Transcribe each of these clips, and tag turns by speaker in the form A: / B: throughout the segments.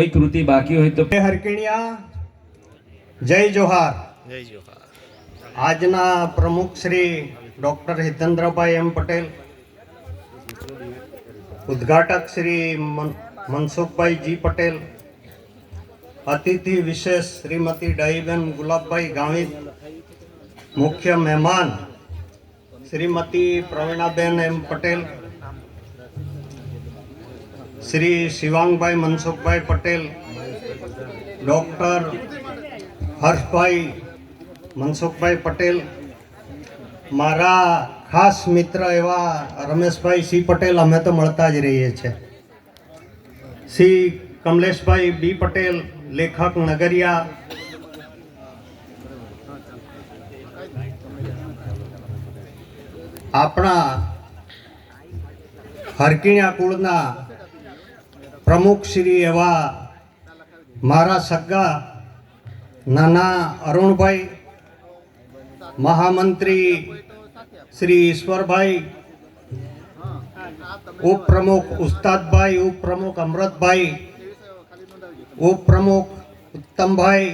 A: કોઈ કૃતિ બાકી હોય તો
B: હરકિણિયા જય જોહાર.
C: જય જોહાર.
B: આજના પ્રમુખ શ્રી ડોક્ટર હિતેન્દ્રભાઈ એમ પટેલ ઉદ્ઘાટક શ્રી મન- મનસુખભાઈ જી પટેલ અતિથિ વિશેષ શ્રીમતી ડાહીબેન ગુલાબભાઈ ગાવિત મુખ્ય મહેમાન શ્રીમતી પ્રવીણાબેન એમ પટેલ શ્રી શિવાંગભાઈ મનસુખભાઈ પટેલ, ડૉક્ટર હર્ષભાઈ મનસુખભાઈ પટેલ, મારા ખાસ મિત્ર એવા રમેશભાઈ સી પટેલ અમે તો મળતા જ રહીએ છીએ. શ્રી કમલેશભાઈ બી પટેલ, લેખક નગરિયા. આપણા હરકિણ્યા કુળના પ્રમુખ શ્રી એવા મારા સગા નાના અરુણભાઈ મહામંત્રી શ્રી ઈશ્વરભાઈ ઉપપ્રમુખ ઉસ્તાદભાઈ ઉપપ્રમુખ અમૃતભાઈ ઉપપ્રમુખ ઉત્તમભાઈ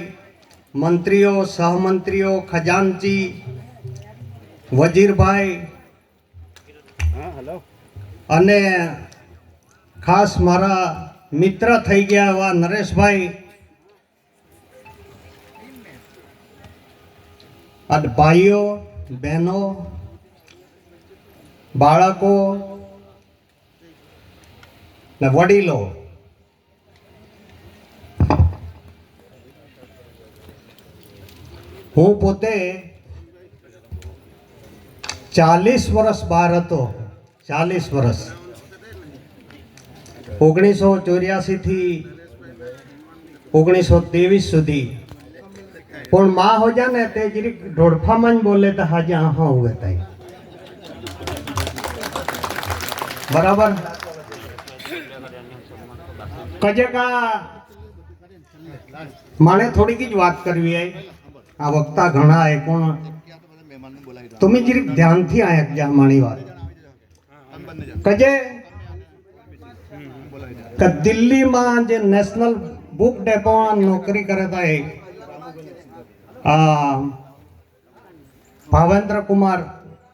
B: મંત્રીઓ સહમંત્રીઓ ખજાનચી વજીરભાઈ અને ખાસ મારા મિત્ર થઈ ગયા એવા નરેશભાઈ. અને ભાઈઓ, બહેનો, બાળકો ને વડીલો. હું પોતે ચાલીસ વર્ષ બહાર હતો. ચાલીસ વર્ષ. ઓગણીસો ચોર્યાસીથી ઓગણીસો ત્રેવીસ સુધી. પણ માં હો જા ને તે જરીક ઢોળફામાં જ બોલે તો હાજે આહા હુએ તાઈ બરાબર? કજેકા મારે થોડીક જ વાત કરવી આઈ આ વક્તા ઘણા એ કોણ? તમે જરીક ધ્યાનથી આયા જા મારી વાત. કજે કે દિલ્હીમાં જે નેશનલ બુક ડેપોમાં નોકરી કરે તા એ ભાવેન્દ્ર કુમાર,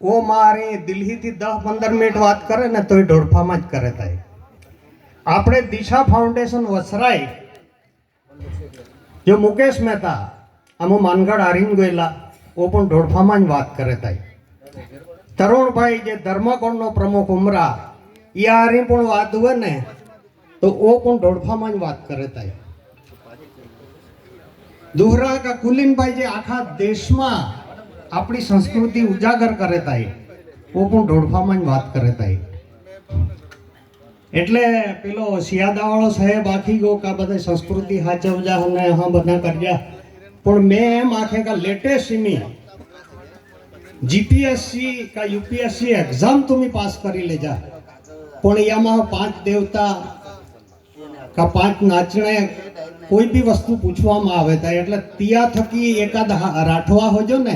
B: ઓ મારી દિલ્હીથી દસ પંદર મિનિટ વાત કરે ને તોય ઢોરફામાં જ કરે થાય આપણે દિશા ફાઉન્ડેશન વસરાય. જો મુકેશ મહેતા, આમ માનગઢ હારીને ગયેલા, ઓ પણ ઢોળફામાં જ વાત કરે થાય તરુણભાઈ જે ધર્મકોણનો પ્રમુખ ઉમરા હારી પણ વાત હોય ને, તો ઓ પણ ઢોળફામાં જ વાત કરે થાય દુહરા કા કુલીનભાઈ જે આખા દેશમાં આપણી સંસ્કૃતિ ઉજાગર કરે તાઈ ઓ પણ ઢોળફામાં જ વાત કરે તાઈ એટલે પેલો સિયાદાવાળો સાહેબ આખી ગયો કે બધા સંસ્કૃતિ હાચવજા અને હા બધા કરજા. પણ મેં એમ આખે કા લેટેસ્ટ લેટેસ્ટની જીપીએસસી કા યુપીએસસી એક્ઝામ તમે પાસ કરી લેજા. પણ એમાં પાંચ દેવતા કા પાંચ નાચણે કોઈ બી વસ્તુ પૂછવામાં આવે તા એટલે તિયા થકી એકાદ હા- રાઠવા હોજો ને,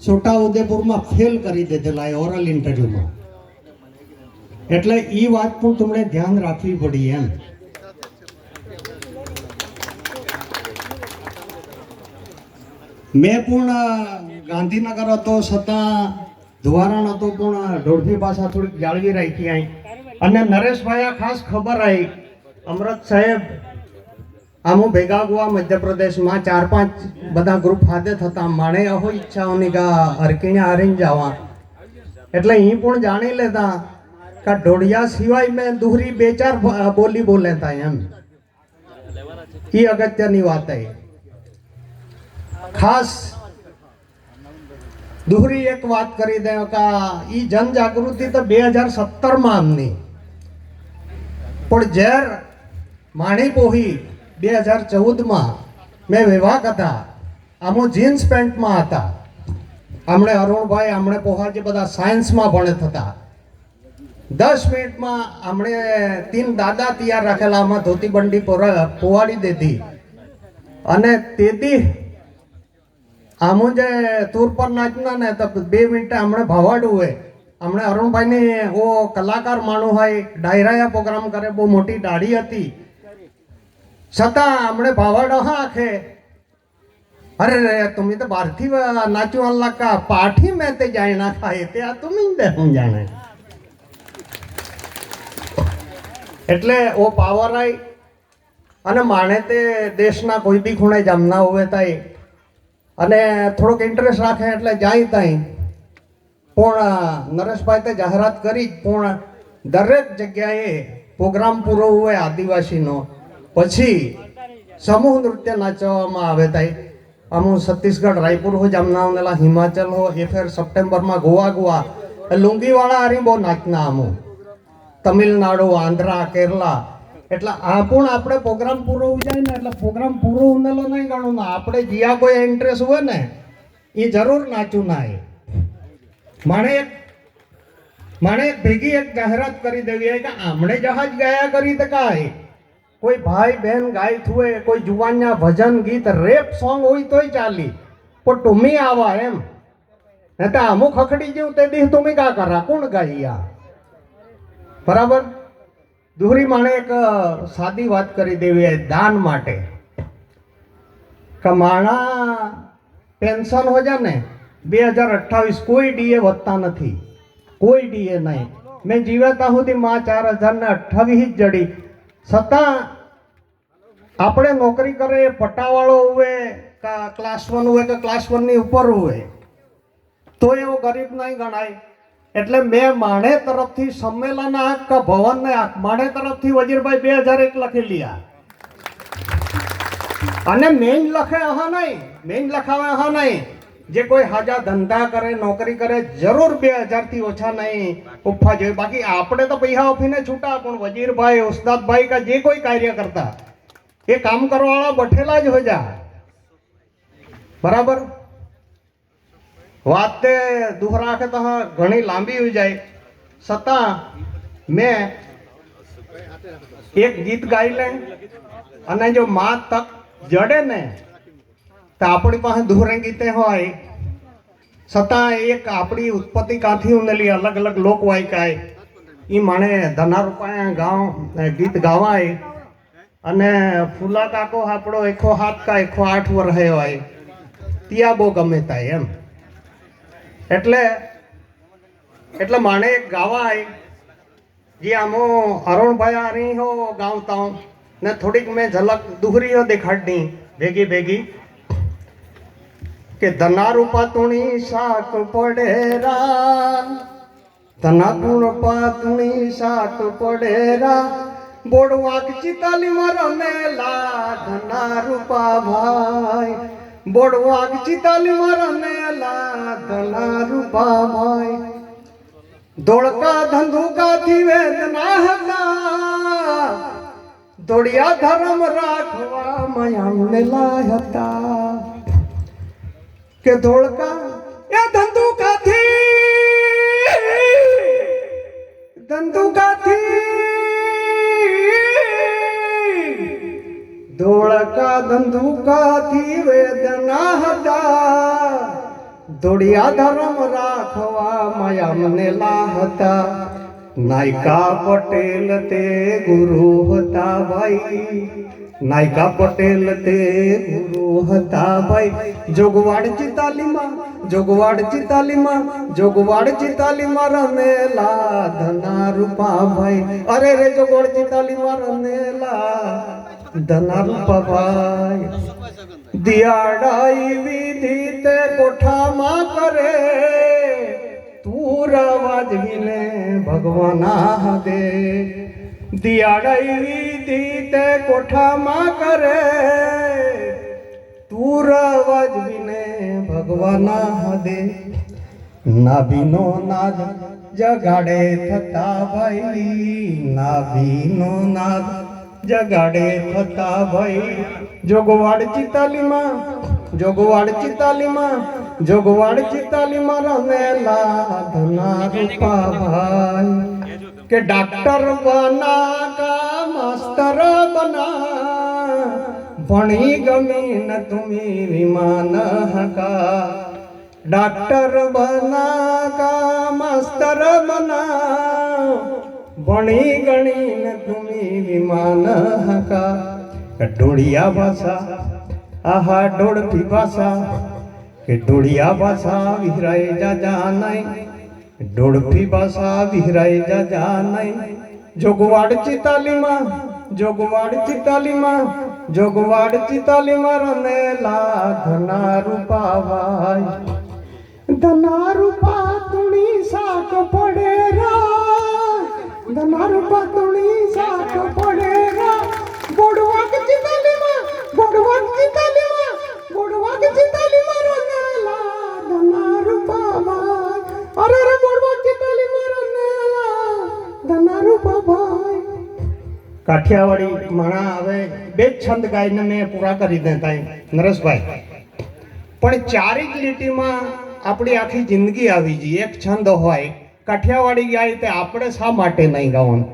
B: છોટા ઉદેપુરમાં ફેલ કરી દીધેલા એ ઓરલ ઇન્ટરવ્યુમાં એટલે એ વાત પણ તમને ધ્યાન રાખવી પડી એમ. મેં પણ ગાંધીનગર હતો છતાં ધુવારણ હતો પણ ઢોળફી ભાષા થોડીક જાળવી રાખી અહીં અને નરેશભાઈ આ ખાસ ખબર આવી અમૃત સાહેબ, આમ હું ભેગા ગુવા મધ્યપ્રદેશમાં ચાર પાંચ બધા ગ્રુપ હાથે થતા માણે અહો ઈચ્છાઓની ગા હરકીને હારીને જવા. એટલે અહીં પણ જાણી લેતા કે ઢોળિયા સિવાય મેં દુહરી બે ચાર બોલી બોલે તા એમ. એ અગત્યની વાત ખાસ દુહરી એક વાત કરી દે કે એ જનજાગૃતિ તો બે હજાર સત્તરમાં આમની. પણ જ્યારે માણી પોહી બે હજાર ચૌદમાં મેં વિવાહ હતા. આમો જીન્સ પેન્ટમાં હતા. હમણે અરુણભાઈ હમણે પોહા જે બધા સાયન્સમાં ભણે થતા દસ મિનિટમાં હમણે તીન દાદા તૈયાર રાખેલા, આમાં ધોતી બંડી પોવાડી દીધી. અને તેથી આમું જે તૂર પર નાચના ને તો બે મિનિટે હમણે ભવાડું હોય. હમણે અરુણભાઈની ઓ કલાકાર માણું હોય, ડાયરાયા પ્રોગ્રામ કરે, બહુ મોટી દાઢી હતી. છતાં હમણે ભાવાડો હા આખે. અરે રે, તમે તો બહારથી નાચવા લાગા પાઠી મેં તે જાણ્યા ખાય. તે આ તમે દે હું જાણે. એટલે ઓ પાવર આઈ અને માણે તે દેશના કોઈ બી ખૂણે જમના હોવે તાઈ અને થોડોક ઇન્ટરેસ્ટ રાખે એટલે જાય તાઈ. પણ નરેશભાઈ તે જાહેરાત કરી પણ દરેક જગ્યાએ પ્રોગ્રામ પૂરો હોય આદિવાસીનો. પછી સમૂહ નૃત્ય નાચવામાં આવે થાય અમુ છત્તીસગઢ, રાયપુર હો જામનાવનેલા હિમાચલ હો, એ ફેર સપ્ટેમ્બરમાં ગોવા ગોવા. લુંગીવાળા હારી બહુ નાચના અમુ તમિલનાડુ, આંધ્રા, કેરલા. એટલે આ પણ આપણે પ્રોગ્રામ પૂરો જાય ને એટલે પ્રોગ્રામ પૂરો ઉનેલો નહીં ગણું આપણે જ્યાં કોઈ ઇન્ટરેસ્ટ હોય ને, એ જરૂર નાચું ના માણે એક માણે એક ભેગી એક જાહેરાત કરી દેવી કે આમણે જહાજ ગયા કરી તો કાંઈ કોઈ ભાઈ બહેન ગાય થુએ, કોઈ જુવાનના ભજન, ગીત, રેપ સોંગ હોય તોય ચાલી. પણ ટુમી આવા એમ. ને તો અમુક ખખડી જેવું તે દીહ તુમી કા કરા કોણ ગાઈયા બરાબર? દુહરી માણે એક સાદી વાત કરી દેવી દાન માટે. કે માણા પેન્શન હો જાને બે હજાર અઠ્ઠાવીસ કોઈ ડીએ વધતા નથી. કોઈ ડીએ નહીં. મેં જીવ્યા સુધી માં ચાર હજાર ને અઠ્ઠાવીસ જ જડી. છતાં આપણે નોકરી કરે, પટ્ટાવાળો હોય ક્લાસ વન હોય કે ક્લાસ વનની ઉપર હોય તો એવો ગરીબ નહીં ગણાય. એટલે મેં માણે તરફથી સંમેલન આંખ કે ભવનને આંખ માણે તરફથી વજીરભાઈ બે હજાર એક લખી લીયા. અને મેઇન લખે હા નહીં. મેઇન લખાવે હા નહીં. જે કોઈ હાજા ધંધા કરે, નોકરી કરે, જરૂર બે હજારથી ઓછા નહીં ઉપવા જોઈએ બાકી આપણે તો પૈસા ઓફીને છૂટા, પણ વજીરભાઈ, ઉસ્તાદભાઈ કા જે કોઈ કાર્ય કરતા, એ કામ કરવાવાળા બઠેલા જ હોય બરાબર? વાત તે દુહરાખે તો ઘણી લાંબી હોઈ જાય. છતાં મેં એક ગીત ગાઈ લે, અને જો મા તક જડે ને તો આપણી પાસે ધોરણ ગીતે હોય, છતાં એક આપણી ઉત્પત્તિ કાંથી ઉનેલી અલગ અલગ લોક વાયકાય. એ માણે ધના રૂપાયા ગાવ ગીત ગાવાય અને ફૂલા કાકો આપણો એકો હાથ કા એકો આઠ વર હોય. ત્યાં બહુ ગમે થાય એમ. એટલે એટલે માણે ગાવાય, જે આમો અરુણભાઈ આરી હો ગાવતા ને થોડીક મેં ઝલક દુહરી દેખાડની, ભેગી ભેગી. કે ધના રૂપા તુણી શાક પડેરા. ધના રૂપા તુણી શાક પડેરા. બોડ વાક ચિતાલી મેલા ધના રૂપા ભાઈ. બોડ ચિતાલી મેલા ધના રૂપા ભાઈ. ધોળકા ધંધુકાથી વેદના હતા. દોડિયા ધર્મ રાખવા મયામનેલા હતા. કે ધોળકા, એ ધંધુકાથી. ધંધુકાથી. ધોળકા, ધંધુકાથી વેદના હતા. દોડિયા ધર્મ રાખવા મયામનેલા હતા નાયકા પટેલ તે ગુરુ હતા ભાઈ. નાયકા પટેલ તે ગુરુ હતા ભાઈ. જોગવાડ ચિતાલીમાં જોગવાડ ચિતાલીમાં જોગવાડ ચિતાલીમાં રમેલા ધના રૂપા ભાઈ. અરે રે, જોગવાડ ચિતાલીમાં રમેલા ધના રૂપા ભાઈ. દિયાડાઈ વિધિ તે કોઠામાં કરે. તું વાજવીને ભગવાના દે દિયાડાઈ દીતે કોઠામાં કરે. તુર વાજવીને ભગવાના હદે. નાભીનો નાદ જગાડે થતા ભાઈ. નાભીનો નાદ જગાડે થતા ભાઈ. જોગવાડ ચિતાલીમાં જોગવાડ ચિતાલીમાં જોગવાડ ચિતાલીમાં રમેલા ધના રૂપા ભાઈ. કે ડાક્ટર બના કા માસ્તર બના. ભણી ગમી ન તુમી વિમાન હકા. ડાક્ટર બના કા માસ્તર બના. ભણી ગણી ન તુમી વિમાન હકા. ઢોળિયા ભાષા, આહા ઢોળતી ભાષા. કે ઢોળિયા ભાષા વિહરાય જાજા નહીં. ઢોળતી ભાષા વિહરાય જાજા નહીં. જોગવાડ ચિતાલીમાં જોગવાડ ચિતાલીમાં જોગવાડ ચિતાલીમાં રમેલા ધના રૂપાવાય ધના રૂપા તુણી શાક પડે રા ધનારું પાતુણી શાક કાઠિયાવાડી માણા હવે બે છંદ ગાઈને મેં પૂરા કરી દેતા નરેશભાઈ. પણ ચારેક લીટીમાં આપણી આખી જિંદગી આવી જઈએ એક છંદ હોય, કાઠિયાવાડી ગાય તે આપણે શા માટે નહીં ગાવાનું?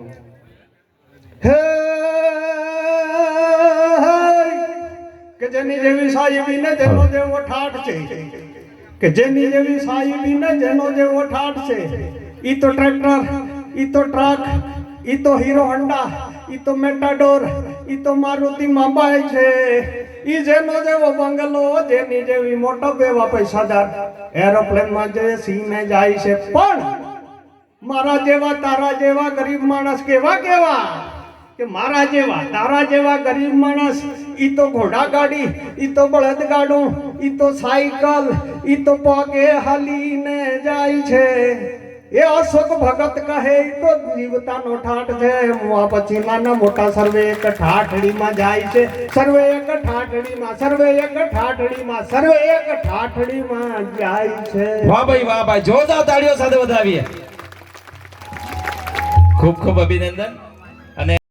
B: હે, કે જેની જેવી સાહેબી ને જેનો જેવો ઠાઠ છે, કે જેની જેવી સાહેબી ને જેનો જેવો ઠાઠ છે, ઈ તો ટ્રેક્ટર, ઈ તો ટ્રક ઈ તો હીરો હોન્ડા ઈ તો મેટાડોર, ઈ તો મારુતિ માબાઈ છે. ઈ જેનો જેવો બંગલો, જેની જેવી મોટો બેવા પૈસાદાર એરોપ્લેનમાં જે સીને જાય છે. પણ મારા જેવા, તારા જેવા ગરીબ માણસ કેવા કેવા? કે મારા જેવા, તારા જેવા ગરીબ માણસ, ઈ તો ઘોડા ગાડી ઈ તો બળદ ગાડું ઈ તો સાયકલ, ઈ તો પગે હાલીને જાય છે. એ અશોક ભગત કહે તો જીવતાનો ઠાઠ છે. મુઆ પછી નાના મોટા સર્વે એક ઠાઠડીમાં જાય છે. સર્વે એક ઠાઠડીમાં સર્વે એક ઠાઠડીમાં સર્વે એક ઠાઠડીમાં જાય છે.
A: વાહ ભાઈ વાહ ભાઈ. જોરદાર તાળીઓ સાથે વધાવીએ. ખૂબ ખૂબ અભિનંદન. અને